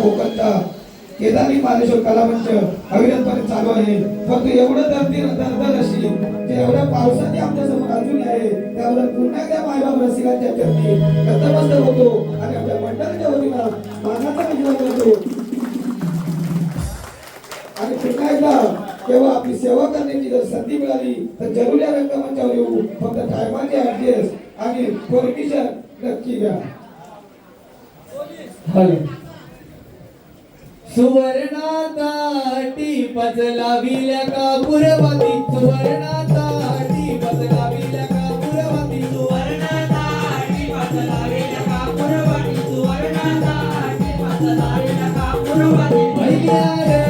कोकणचा केदारी मानेश्वर कलामंच अविरतपणे चालू आहे. फक्त एवढं धरती दर्द अशी ते एवढ्या पावसाने आमच्यासमोर अजूनही आहे. त्याबद्दल पुन्हा एकदा मायबाप रसिकांच्या चरणी. कथमस्त होतो आणि आपल्या मंडळाच्या वतीनं मानाचा विजय करतो आणि पुन्हा एकदा तेव्हा आपली सेवा करण्याची जर संधी मिळाली तर जरूर या रंगमंचावर येऊ. फक्त टायमाचे ऍड्रेस आणि परमिशन नक्की घ्या. हॅलो. सुवर्णाताटी पचलाविल्या का पुरवती सुवर्णाताटी पचलाविल्या का पुरवती सुवर्णाताटी पजला विल्या सुवर्णताटी पचलाविल्या कापूरवाटी सुवर्णताटी पचलाविल्या कापूरवाटी पहिल्यारत बंधू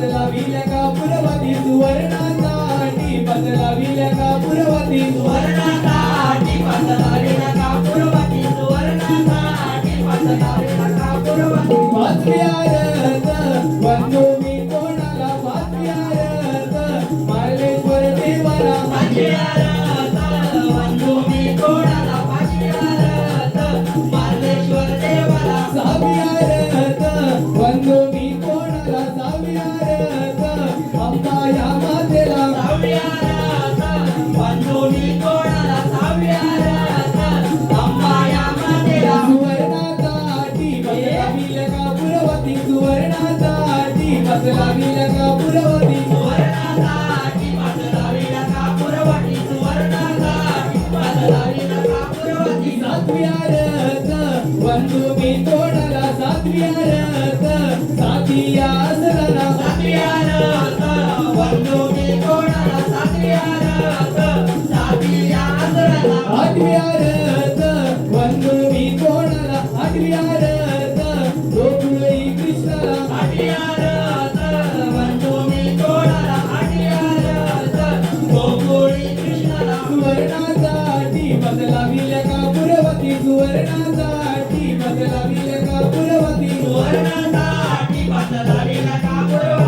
सुवर्णाताटी बदलाविल्या का पुरवती सुवर्णाताटी बदलाविल्या का पुरवती सुवर्णताटी पचलाविला कापूरवाटी सुवर्णताटी पचलाविला कापूरवाटी पाचव्यारत बंधू सुवर्णासाठी बदलाविल्या का पुरवती. सुवर्णासाठी बदलाविल्या का पुरवती.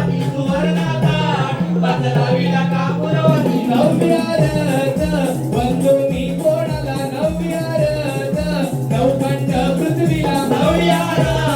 Oh, yeah.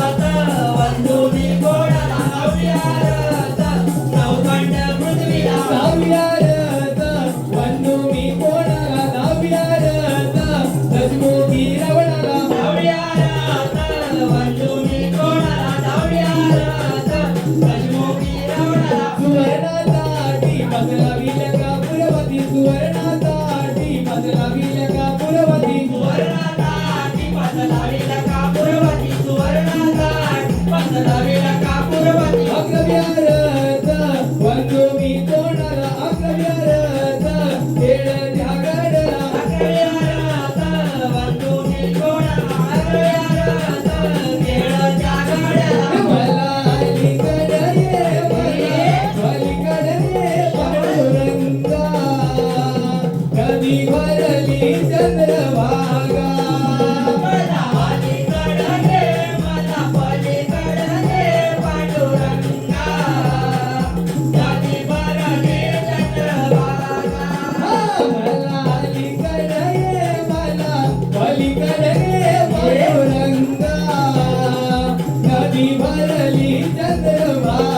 لي تدربها